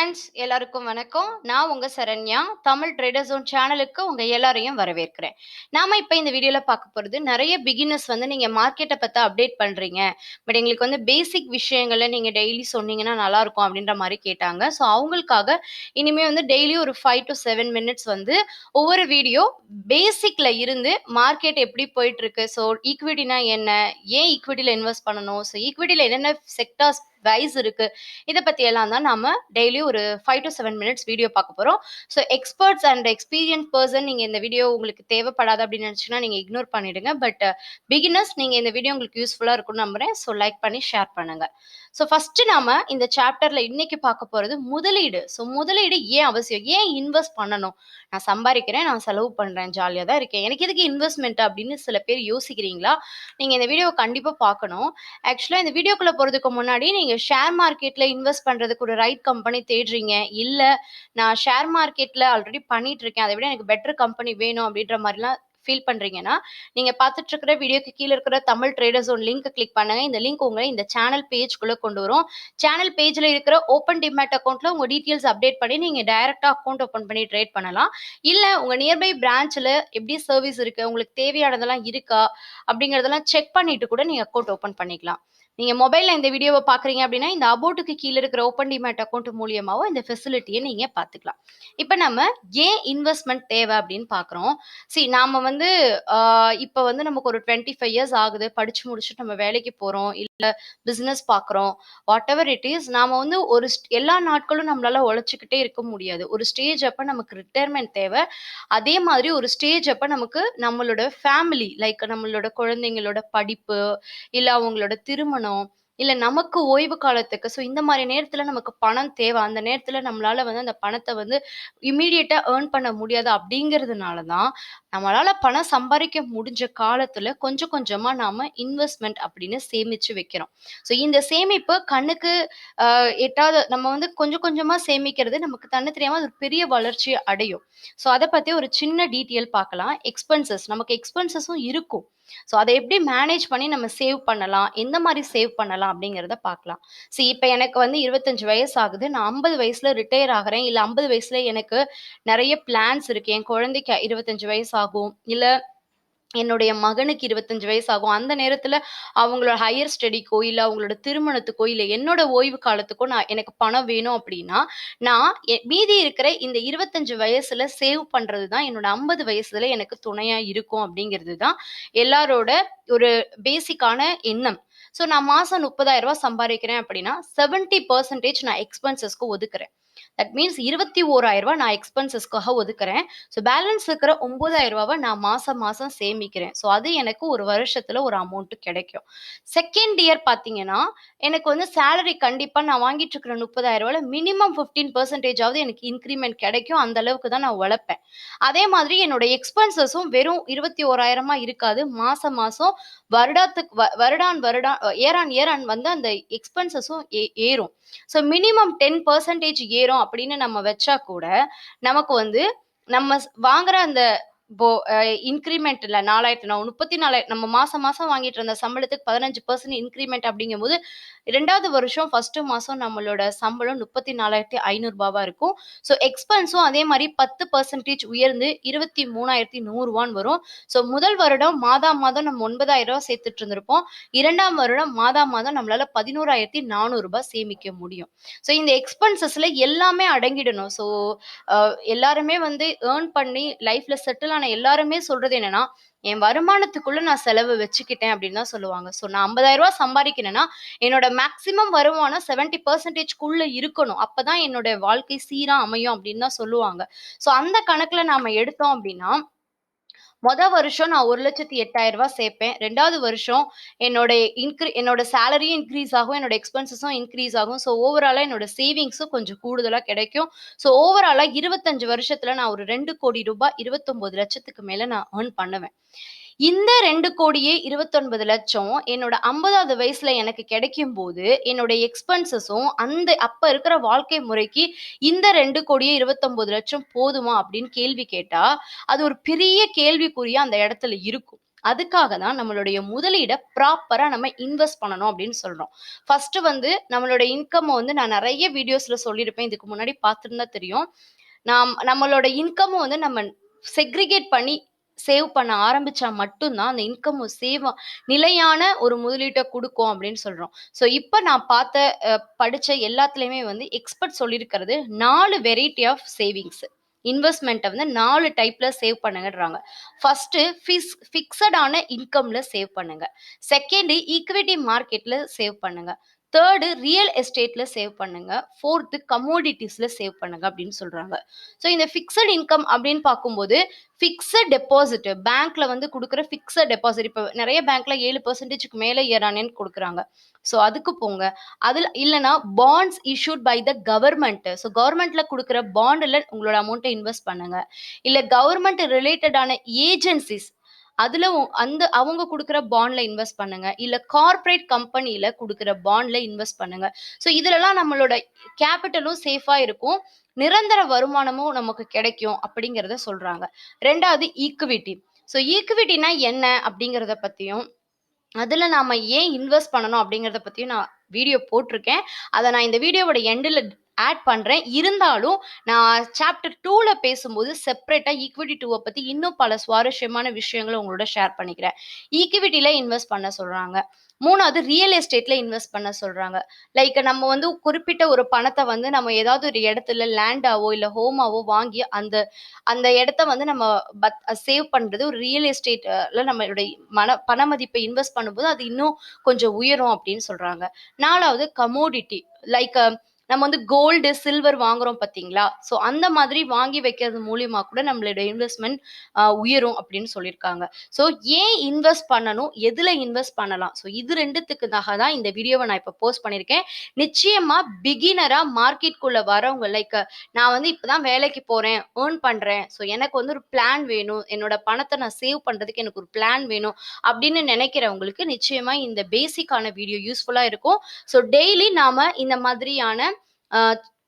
Friends எல்லாருக்கும் வணக்கம். நான் உங்க சரண்யா. தமிழ் ட்ரேடர் ஜோன் சேனலுக்கு உங்க எல்லாரையும் வரவேற்கிறேன். நாம இப்போ இந்த வீடியோல பார்க்க போறது நிறைய பிகினர்ஸ் வந்து நீங்க மார்க்கெட்டை பத்தி அப்டேட் பண்றீங்க. பட் எங்களுக்கு வந்து பேசிக் விஷயங்களை நீங்க டெய்லி சொன்னீங்கன்னா நல்லா இருக்கும் அப்படின்ற மாதிரி கேட்டாங்க. ஸோ அவங்களுக்காக இனிமே வந்து டெய்லி ஒரு ஃபைவ் டு செவன் மினிட்ஸ் வந்து ஒவ்வொரு வீடியோ பேசிக்ல இருந்து மார்க்கெட் எப்படி போயிட்டு இருக்கு? ஸோ ஈக்விட்டினா என்ன? ஏன் ஈக்விட்டியில் இன்வெஸ்ட் பண்ணணும்? ஸோ ஈக்விட்டியில் என்னென்ன செக்டார்ஸ் வைஸ் இருக்கு. இதை பத்தி எல்லாம் தான் நாம டெய்லி ஒரு five to seven minutes video பார்க்க போறோம். So experts and experience person நீங்க இந்த வீடியோ உங்களுக்கு தேவைப்படாது அப்படின்னு நினைச்சுன்னா நீங்க இக்னோர் பண்ணிடுங்க. பட் பிகினர்ஸ் uh, நீங்க இந்த வீடியோ உங்களுக்கு யூஸ்ஃபுல்லா இருக்கும்னு நம்புறேன். ஸோ லைக் பண்ணி ஷேர் பண்ணுங்க. ஸோ ஃபர்ஸ்ட் நாம இந்த சாப்டர்ல இன்னைக்கு பார்க்க போறது முதலீடு. ஸோ முதலீடு ஏன் அவசியம்? ஏன் இன்வெஸ்ட் பண்ணணும்? நான் சம்பாதிக்கிறேன் நான் செலவு பண்றேன் ஜாலியாக தான் இருக்கேன். எனக்கு எதுக்கு இன்வெஸ்ட்மெண்ட் அப்படின்னு சில பேர் யோசிக்கிறீங்களா? நீங்க இந்த வீடியோவை கண்டிப்பா பார்க்கணும். ஆக்சுவலா இந்த வீடியோக்குள்ள போறதுக்கு முன்னாடி நீங்க ஷேர் மார்க்கெட்ல இன்வெஸ்ட் பண்றதுக்கு ஒரு ரைட் கம்பெனி தேடுறீங்க. இல்ல நான் ஷேர் மார்க்கெட்ல ஆல்ரெடி பண்ணிட்டு இருக்கேன் அதை விட எனக்கு பெட்டர் கம்பெனி வேணும் அப்படின்ற மாதிரிலாம் ஃபீல் பண்றீங்கன்னா நீங்க பார்த்துட்டு இருக்கிற வீடியோக்கு கீழே இருக்கிற Tamil trader zone link click பண்ணுங்க. இந்த லிங்க் உங்களை இந்த சேனல் பேஜ்குள்ள கொண்டு வரும். சேனல் பேஜ்ல இருக்கிற ஓப்பன் டிமேட் அக்கௌண்ட்ல உங்க டீட்டெயில்ஸ் அப்டேட் பண்ணி நீங்க டைரக்டா அக்கௌண்ட் ஓப்பன் பண்ணி ட்ரேட் பண்ணலாம். இல்ல உங்க நியர்பை பிரான்ச்ல எப்படி சர்வீஸ் இருக்கு? உங்களுக்கு தேவையானதெல்லாம் இருக்கா? அப்படிங்கறதெல்லாம் செக் பண்ணிட்டு கூட நீங்க அக்கௌண்ட் ஓப்பன் பண்ணிக்கலாம். நீங்க மொபைல்ல இந்த வீடியோவை பாக்குறீங்க அப்படின்னா இந்த அபோட்டுக்கு கீழே இருக்கிற ஓப்பன் டிமேட் அக்கௌண்ட் மூலியமாவோ இந்த ஃபெசிலிட்டியை நீங்க பாத்துக்கலாம். இப்போ நம்ம ஏன் இன்வெஸ்ட்மெண்ட் தேவை அப்படின்னு பாக்குறோம். சி நாம வந்து இப்போ வந்து நமக்கு ஒரு டுவெண்ட்டி ஃபைவ் இயர்ஸ் ஆகுது. படிச்சு முடிச்சுட்டு நம்ம வேலைக்கு போறோம். இல்ல பிசினஸ் பாக்குறோம். வாட் எவர் இட் இஸ் நாம வந்து ஒரு எல்லா நாட்களும் நம்மளால உழைச்சிக்கிட்டே இருக்க முடியாது. ஒரு ஸ்டேஜ் அப்ப நமக்கு ரிட்டையர்மெண்ட் தேவை. அதே மாதிரி ஒரு ஸ்டேஜ் அப்ப நமக்கு நம்மளோட ஃபேமிலி லைக் நம்மளோட குழந்தைங்களோட படிப்பு இல்ல அவங்களோட திருமணம் இல்ல நமக்கு ஓய்வு காலத்துக்கு. ஸோ இந்த மாதிரி நேரத்துல நமக்கு பணம் தேவை. அந்த நேரத்துல நம்மளால வந்து அந்த பணத்தை வந்து இமீடியட்டா ஏர்ன் பண்ண முடியாது அப்படிங்கிறதுனால தான் நம்மளால பணம் சம்பாதிக்க முடிஞ்ச காலத்துல கொஞ்சம் கொஞ்சமா நாம இன்வெஸ்ட்மெண்ட் அப்படின்னு சேமிச்சு வைக்கிறோம். ஸோ இந்த சேமிப்பு கண்ணுக்கு எட்டாவது நம்ம வந்து கொஞ்சம் கொஞ்சமா சேமிக்கிறது நமக்கு தன்னை தெரியாம அது பெரிய வளர்ச்சி அடையும். ஸோ அதை பத்தி ஒரு சின்ன டீட்டெயில் பார்க்கலாம். எக்ஸ்பென்சஸ் நமக்கு எக்ஸ்பென்சஸும் இருக்கும். ஸோ அதை எப்படி மேனேஜ் பண்ணி நம்ம சேவ் பண்ணலாம்? எந்த மாதிரி சேவ் பண்ணலாம்? அப்படிங்கிறத பார்க்கலாம். ஸோ இப்போ எனக்கு வந்து இருபத்தஞ்சு வயசு ஆகுது. நான் ஐம்பது வயசுல ரிட்டையர் ஆகிறேன். இல்லை ஐம்பது வயசுல எனக்கு நிறைய பிளான்ஸ் இருக்கு. என் குழந்தைக்கு இருபத்தஞ்சு வயசு ஆகும் இல்லை என்னுடைய மகனுக்கு இருபத்தஞ்சு வயசு ஆகும் அந்த நேரத்துல அவங்களோட ஹையர் ஸ்டடிக்கோ இல்லை அவங்களோட திருமணத்துக்கோ இல்லை என்னோட ஓய்வு காலத்துக்கோ நான் எனக்கு பணம் வேணும் அப்படின்னா நான் மீதி இருக்கிற இந்த இருபத்தஞ்சு வயசுல சேவ் பண்றது தான் என்னோட ஐம்பது வயசுல எனக்கு துணையா இருக்கும் அப்படிங்கிறது தான் எல்லாரோட ஒரு பேசிக்கான எண்ணம். ஸோ நான் மாசம் முப்பதாயிரம் ரூபாய் சம்பாதிக்கிறேன் அப்படின்னா செவன்டி பர்சன்டேஜ் நான் எக்ஸ்பென்சஸ்க்கு ஒதுக்குறேன். தட் மீன்ஸ் இருபத்தி ஓராயிரம் ரூபாய் நான் எக்ஸ்பென்சஸ்க்காக ஒதுக்குறேன். ஸோ பேலன்ஸ் இருக்கிற ஒன்பதாயிரம் ரூபாவை நான் மாசம் மாசம் சேமிக்கிறேன். ஸோ அது எனக்கு ஒரு வருஷத்துல ஒரு அமௌண்ட் கிடைக்கும். செகண்ட் இயர் பார்த்தீங்கன்னா எனக்கு வந்து சேலரி கண்டிப்பாக நான் வாங்கிட்டு இருக்கிற முப்பதாயிரம் ரூபாயில மினிமம் ஃபிஃப்டீன் பர்சன்டேஜாவது எனக்கு இன்க்ரிமெண்ட் கிடைக்கும். அந்த அளவுக்கு தான் நான் உழைப்பேன். அதே மாதிரி என்னோட எக்ஸ்பென்சஸும் வெறும் இருபத்தி ஓராயிரமா இருக்காது. மாசம் மாசம் வருடாத்துக்கு வ- வருடான் வருடான் ஏரான் ஏரான் வந்து அந்த எக்ஸ்பென்சஸும் ஏறும். ஸோ மினிமம் டென் பர்சன்டேஜ் ஏறும். அப்படின்னு நம்ம வச்சா கூட நமக்கு வந்து நம்ம வாங்குற அந்த போ இன்க்ரிமெண்ட் இல்லை நாலாயிரத்தி நான் முப்பத்தி நாலாயிரம் நம்ம மாசம் மாசம் வாங்கிட்டு இருந்த சம்பளத்துக்கு பதினஞ்சு பர்சன்ட் இன்க்ரிமெண்ட் அப்படிங்கும்போது ரெண்டாவது வருஷம் ஃபர்ஸ்ட் மாசம் நம்மளோட சம்பளம் முப்பத்தி நாலாயிரத்தி ஐநூறுபாவா இருக்கும். ஸோ எக்ஸ்பென்ஸும் அதே மாதிரி பத்து பர்சன்டேஜ் உயர்ந்து இருபத்தி மூணாயிரத்தி நூறுரூவான்னு வரும். ஸோ முதல் வருடம் மாதா மாதம் நம்ம ஒன்பதாயிரம் ரூபாய் சேர்த்துட்டு இருந்திருப்போம். இரண்டாம் வருடம் மாதா மாதம் நம்மளால பதினோராயிரத்தி நானூறு சேமிக்க முடியும். ஸோ இந்த எக்ஸ்பென்சஸ்ல எல்லாமே அடங்கிடணும். ஸோ எல்லாருமே வந்து ஏர்ன் பண்ணி லைஃப்ல செட்டில் ஆன எல்லாருமே சொல்றது என்னன்னா என் வருமானத்துக்குள்ள நான் செலவு வச்சுக்கிட்டேன் அப்படின்னு தான் சொல்லுவாங்க. ஸோ நான் ஐம்பதாயிரம் ரூபாய் சம்பாதிக்கிறேன்னா என்னோட மேக்சிமம் வருமானம் செவன்டி பர்சன்டேஜ்க்குள்ள இருக்கணும். அப்பதான் என்னோட வாழ்க்கை சீரா அமையும் அப்படின்னு தான் சொல்லுவாங்க. ஸோ அந்த கணக்குல நாம எடுத்தோம் அப்படின்னா மொத வருஷம் நான் ஒரு லட்சத்தி எட்டாயிரம் ரூபாய் சேர்ப்பேன். ரெண்டாவது வருஷம் என்னோட இன்க்ரீ என்னோட சேலரியும் இன்க்ரீஸ் ஆகும் என்னோட எக்ஸ்பென்சஸும் இன்க்ரீஸ் ஆகும். ஸோ ஓவராலாக என்னோட சேவிங்ஸும் கொஞ்சம் கூடுதலாக கிடைக்கும். ஸோ ஓவராலாக இருபத்தஞ்சு வருஷத்தில் நான் ஒரு ரெண்டு கோடி ரூபாய் இருபத்தொம்போது லட்சத்துக்கு மேலே நான் ஏர்ன் பண்ணுவேன். இந்த ரெண்டு கோடியே இருபத்தொன்பது லட்சம் என்னோட ஐம்பதாவது வயசுல எனக்கு கிடைக்கும் போது என்னோட எக்ஸ்பென்சஸும் அந்த அப்ப இருக்கிற வாழ்க்கை முறைக்கு இந்த ரெண்டு கோடியே இருபத்தொன்பது லட்சம் போதுமா அப்படின்னு கேள்வி கேட்டா அது ஒரு பெரிய கேள்விக்குறியா அந்த இடத்துல இருக்கும் அதுக்காக தான் நம்மளுடைய முதலீட ப்ராப்பரா நம்ம இன்வெஸ்ட் பண்ணணும் அப்படின்னு சொல்றோம். ஃபர்ஸ்ட் வந்து நம்மளோட இன்கம் வந்து நான் நிறைய வீடியோஸ்ல சொல்லியிருப்பேன். இதுக்கு முன்னாடி பார்த்துருந்தா தெரியும். நாம் நம்மளோட இன்கம் வந்து நம்ம செக்ரிகேட் பண்ணி சேவ் பண்ண ஆரம்பிச்சா மட்டும்தான் அந்த இன்கம் சேவ் நிலையான ஒரு முதலீட்டை கொடுக்கும் அப்படின்னு சொல்றோம். ஸோ இப்போ நான் பார்த்த படிச்ச எல்லாத்துலயுமே வந்து எக்ஸ்பர்ட் சொல்லியிருக்கிறது நாலு வெரைட்டி ஆஃப் சேவிங்ஸ். இன்வெஸ்ட்மெண்ட்டை வந்து நாலு டைப்ல சேவ் பண்ணுங்கன்றாங்க. ஃபர்ஸ்ட் ஃபிஸ் ஃபிக்ஸடான இன்கம்ல சேவ் பண்ணுங்க. செகண்ட் ஈக்விட்டி மார்க்கெட்ல சேவ் பண்ணுங்க. தேர்டு ரியல் எஸ்டேட்ல சேவ் பண்ணுங்க. ஃபோர்த் கமோடிட்டிஸில் சேவ் பண்ணுங்க அப்படின்னு சொல்றாங்க. ஸோ இந்த ஃபிக்ஸட் இன்கம் அப்படின்னு பார்க்கும்போது, ஃபிக்ஸட் டெபாசிட் பேங்க்ல வந்து கொடுக்குற ஃபிக்ஸட் டெபாசிட் இப்போ நிறைய பேங்க்ல ஏழு பர்சன்டேஜ்க்கு மேலே ஏறானேன்னு கொடுக்குறாங்க ஸோ அதுக்கு போங்க. அதில் இல்லைன்னா bonds issued by the government so கவர்மெண்ட்ல கொடுக்குற பாண்டில் உங்களோட அமௌண்ட்டை இன்வெஸ்ட் பண்ணுங்க. இல்லை கவர்மெண்ட் ரிலேட்டடான ஏஜென்சிஸ் அதுல அந்த அவங்க கொடுக்குற பாண்ட்ல இன்வெஸ்ட் பண்ணுங்க. இல்ல கார்ப்பரேட் கம்பெனில கொடுக்குற பாண்ட்ல இன்வெஸ்ட் பண்ணுங்க. ஸோ இதுலலாம் நம்மளோட கேப்பிட்டலும் சேஃபா இருக்கும். நிரந்தர வருமானமும் நமக்கு கிடைக்கும் அப்படிங்கிறத சொல்றாங்க. ரெண்டாவது ஈக்குவிட்டி ஸோ ஈக்குவிட்டினா என்ன அப்படிங்கிறத பத்தியும், அதில் நாம ஏன் இன்வெஸ்ட் பண்ணணும் அப்படிங்கிறத பத்தியும் நான் வீடியோ போட்டிருக்கேன். அதை நான் இந்த வீடியோவோட எண்டில் ஆட் பண்ணுறேன் இருந்தாலும் நான் சாப்டர் டூவில் பேசும்போது செப்பரேட்டாக ஈக்விட்டி டூவை பற்றி இன்னும் பல சுவாரஸ்யமான விஷயங்கள உங்களோட ஷேர் பண்ணிக்கிறேன். ஈக்விட்டியில் இன்வெஸ்ட் பண்ண சொல்கிறாங்க மூணாவது ரியல் எஸ்டேட்ல இன்வெஸ்ட் பண்ண சொல்றாங்க. லைக் நம்ம வந்து குறிப்பிட்ட ஒரு பணத்தை வந்து நம்ம ஏதாவது ஒரு இடத்துல லேண்டாவோ, இல்ல ஹோமாவோ வாங்கி அந்த அந்த இடத்த வந்து நம்ம பத் சேவ் பண்றது ஒரு ரியல் எஸ்டேட்ல நம்மளுடைய மன பண மதிப்பை இன்வெஸ்ட் பண்ணும்போது, அது இன்னும் கொஞ்சம் உயரும் அப்படின்னு சொல்றாங்க. நாலாவது கமோடிட்டி. லைக் நம்ம வந்து கோல்டு, சில்வர் வாங்குறோம் பார்த்தீங்களா? ஸோ அந்த மாதிரி வாங்கி வைக்கிறது மூலியமா கூட நம்மளுடைய இன்வெஸ்ட்மெண்ட் உயரும் அப்படின்னு சொல்லியிருக்காங்க. ஸோ ஏன் இன்வெஸ்ட் பண்ணணும்? எதுல இன்வெஸ்ட் பண்ணலாம்? ஸோ இது ரெண்டுத்துக்குதாக தான் இந்த வீடியோவை நான் இப்போ போஸ்ட் பண்ணியிருக்கேன். நிச்சயமா பிகினரா மார்க்கெட்குள்ள வரவங்க லைக் நான் வந்து இப்போதான் வேலைக்கு போறேன், ஏர்ன் பண்றேன். ஸோ எனக்கு வந்து ஒரு பிளான் வேணும். என்னோட பணத்தை நான் சேவ் பண்றதுக்கு எனக்கு ஒரு பிளான் வேணும் அப்படின்னு நினைக்கிறவங்களுக்கு நிச்சயமா இந்த பேசிக்கான வீடியோ யூஸ்ஃபுல்லா இருக்கும். ஸோ டெய்லி நாம இந்த மாதிரியான அ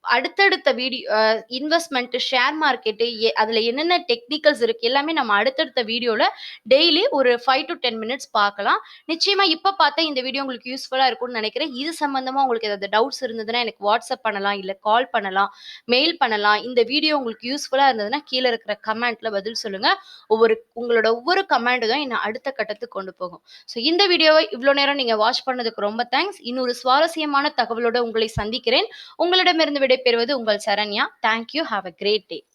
அடுத்தடுத்த வீடியோ இன்வெஸ்ட்மெண்ட் ஷேர் மார்க்கெட்டு எ அதுல என்னென்ன டெக்னிக்கல்ஸ் இருக்கு எல்லாமே நம்ம அடுத்தடுத்த வீடியோல டெய்லி ஒரு ஃபைவ் டு டென் மினிட்ஸ் பார்க்கலாம். நிச்சயமா இப்ப பார்த்தா இந்த வீடியோ உங்களுக்கு யூஸ்ஃபுல்லா இருக்கும்னு நினைக்கிறேன். இது சம்பந்தமா உங்களுக்கு ஏதாவது டவுட்ஸ் இருந்ததுன்னா எனக்கு வாட்ஸ்அப் பண்ணலாம், இல்ல கால் பண்ணலாம், மெயில் பண்ணலாம். இந்த வீடியோ உங்களுக்கு யூஸ்ஃபுல்லா இருந்ததுன்னா கீழே இருக்கிற கமெண்ட்ல பதில் சொல்லுங்க. ஒவ்வொரு உங்களோட ஒவ்வொரு கமெண்ட் தான் என்ன அடுத்த கட்டத்துக்கு கொண்டு போகும். ஸோ இந்த வீடியோவை இவ்வளோ நேரம் நீங்க வாட்ச் பண்ணதுக்கு ரொம்ப தேங்க்ஸ். இன்னொரு சுவாரஸ்யமான தகவலோட உங்களை சந்திக்கிறேன். உங்களிடமிருந்து விடைபெறுவது உங்கள் Saranya. Thank you. A great day.